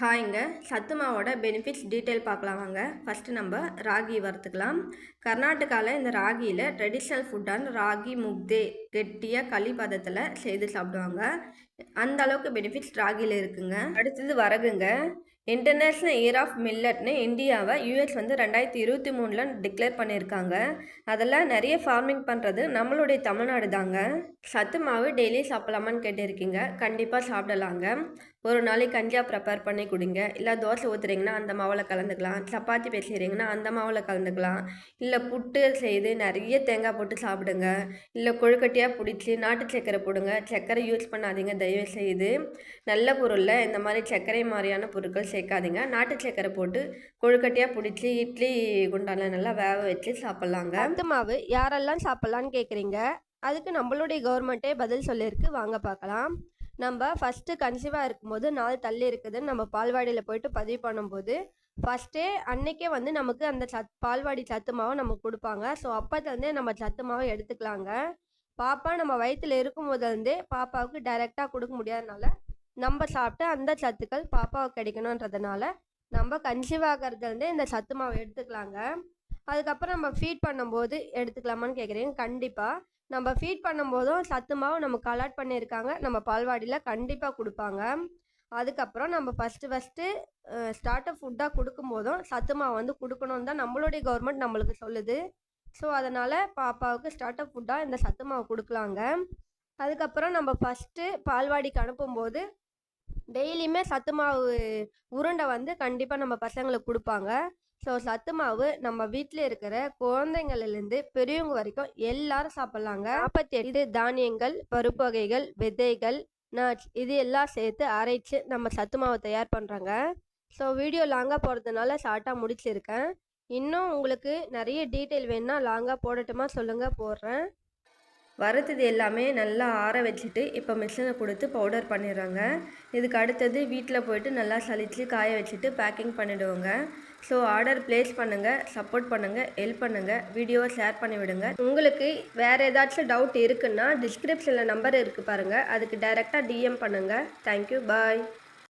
ஹாய்ங்க. சத்து மாவோட benefits detail பார்க்கலாம் வாங்க. ஃபஸ்ட்டு நம்ம ராகி வறுத்துக்கலாம். கர்நாடகாவில் இந்த ராகியில் ட்ரெடிஷ்னல் ஃபுட்டான ராகி முக்தே கெட்டியாக களி பதத்தில் செய்து சாப்பிடுவாங்க. அந்த அளவுக்கு பெனிஃபிட்ஸ் ராகியில் இருக்குங்க. அடுத்தது வரகுங்க. இன்டர்நேஷ்னல் இயர் ஆஃப் மில்லட்னு இந்தியாவை யூஎஸ் வந்து ரெண்டாயிரத்தி இருபத்தி மூணில் டிக்ளேர் பண்ணியிருக்காங்க. அதில் நிறைய ஃபார்மிங் பண்ணுறது நம்மளுடைய தமிழ்நாடு தாங்க. சத்து மாவு டெய்லி சாப்பிடலாமான்னு கேட்டிருக்கீங்க. கண்டிப்பாக சாப்பிடலாங்க. ஒரு நாளைக்கு கஞ்சியாக ப்ரிப்பேர் பண்ணி கொடுங்க. இல்லை தோசை ஊற்றுறீங்கன்னா அந்த மாவில் கலந்துக்கலாம். சப்பாத்தி பேசுகிறீங்கன்னா அந்த மாவில் கலந்துக்கலாம். இல்லை புட்டு செய்து நிறைய தேங்காய் போட்டு சாப்பிடுங்க. இல்லை கொழுக்கட்டையாக பிடிச்சி நாட்டு சர்க்கரை போடுங்க. சர்க்கரை யூஸ் பண்ணாதீங்க. தயவு செய்து. நல்ல பொருளில் இந்த மாதிரி சர்க்கரை மாதிரியான பொருட்கள் சேர்க்காதீங்க. நாட்டு சர்க்கரை போட்டு கொழுக்கட்டையாக பிடிச்சி இட்லி குண்டான நல்லா வேக வச்சு சாப்பிட்லாங்க. அந்த மாவு. யாரெல்லாம் சாப்பிட்லான்னு கேட்குறீங்க அதுக்கு நம்மளுடைய கவர்மெண்ட்டே பதில் சொல்லியிருக்கு வாங்க பார்க்கலாம். நம்ம ஃபஸ்ட்டு கன்சீவாக இருக்கும்போது நாள் தள்ளி இருக்குதுன்னு நம்ம பால்வாடியில் போயிட்டு பதிவு பண்ணும்போது ஃபஸ்ட்டே அன்னைக்கே வந்து நமக்கு அந்த சத் பால்வாடி சத்து மாவை நமக்கு கொடுப்பாங்க. ஸோ அப்போத்துலேருந்தே நம்ம சத்து மாவை எடுத்துக்கலாங்க. பாப்பா நம்ம வயிற்றில் இருக்கும் போதுலேருந்தே பாப்பாவுக்கு டைரெக்டாக கொடுக்க முடியாதனால நம்ம சாப்பிட்டு அந்த சத்துக்கள் பாப்பாவுக்கு கிடைக்கணுன்றதுனால நம்ம கன்சீவ் ஆகிறதுலேருந்தே இந்த சத்து மாவை எடுத்துக்கலாங்க. அதுக்கப்புறம் நம்ம ஃபீட் பண்ணும்போது எடுத்துக்கலாமான்னு கேட்குறீங்க கண்டிப்பாக நம்ம ஃபீட் பண்ணும்போதும் சத்து மாவு நமக்கு அலாட் பண்ணியிருக்காங்க. நம்ம பால்வாடியில் கண்டிப்பாக கொடுப்பாங்க. அதுக்கப்புறம் நம்ம ஃபஸ்ட்டு ஃபஸ்ட்டு ஸ்டார்ட் அப் ஃபுட்டாக கொடுக்கும்போதும் சத்து மாவு வந்து கொடுக்கணும்னு தான் நம்மளுடைய கவர்மெண்ட் நம்மளுக்கு சொல்லுது. ஸோ அதனால் பாப்பாவுக்கு ஸ்டார்ட் அப் ஃபுட்டாக இந்த சத்து மாவு கொடுக்கலாங்க. அதுக்கப்புறம் நம்ம ஃபஸ்ட்டு பால்வாடிக்கு அனுப்பும்போது டெய்லியுமே சத்து மாவு உருண்டை வந்து கண்டிப்பாக நம்ம பசங்களுக்கு கொடுப்பாங்க. ஸோ சத்து மாவு நம்ம வீட்டில் இருக்கிற குழந்தைங்கள்லேருந்து பெரியவங்க வரைக்கும் எல்லாரும் சாப்பிட்லாங்க. நாற்பத்தி எட்டு தானியங்கள் பருப்பு வகைகள் விதைகள் நட்ஸ் இது எல்லாம் சேர்த்து அரைச்சு நம்ம சத்து மாவு தயார் பண்ணுறாங்க ஸோ வீடியோ லாங்காக போகிறதுனால ஷார்ட்டாக முடிச்சிருக்கேன். இன்னும் உங்களுக்கு நிறைய டீட்டெயில் வேணுன்னா லாங்காக போடட்டுமா சொல்லுங்கள் போடுறேன். வறுத்தது எல்லாமே நல்லா ஆற வச்சுட்டு இப்போ மிஷினை கொடுத்து பவுடர் பண்ணிடுறாங்க. இதுக்கு அடுத்தது வீட்டில் போயிட்டு நல்லா சலித்து காய வச்சுட்டு பேக்கிங் பண்ணிவிடுவோங்க ஸோ ஆர்டர் ப்ளேஸ் பண்ணுங்கள் சப்போர்ட் பண்ணுங்கள் ஹெல்ப் பண்ணுங்கள் வீடியோவை ஷேர் பண்ணி விடுங்க. உங்களுக்கு வேறு ஏதாச்சும் டவுட் இருக்குன்னா டிஸ்கிரிப்ஷனில் நம்பர் இருக்குது பாருங்கள் அதுக்கு டைரெக்டாக டிஎம் பண்ணுங்கள் தேங்க்யூ பாய்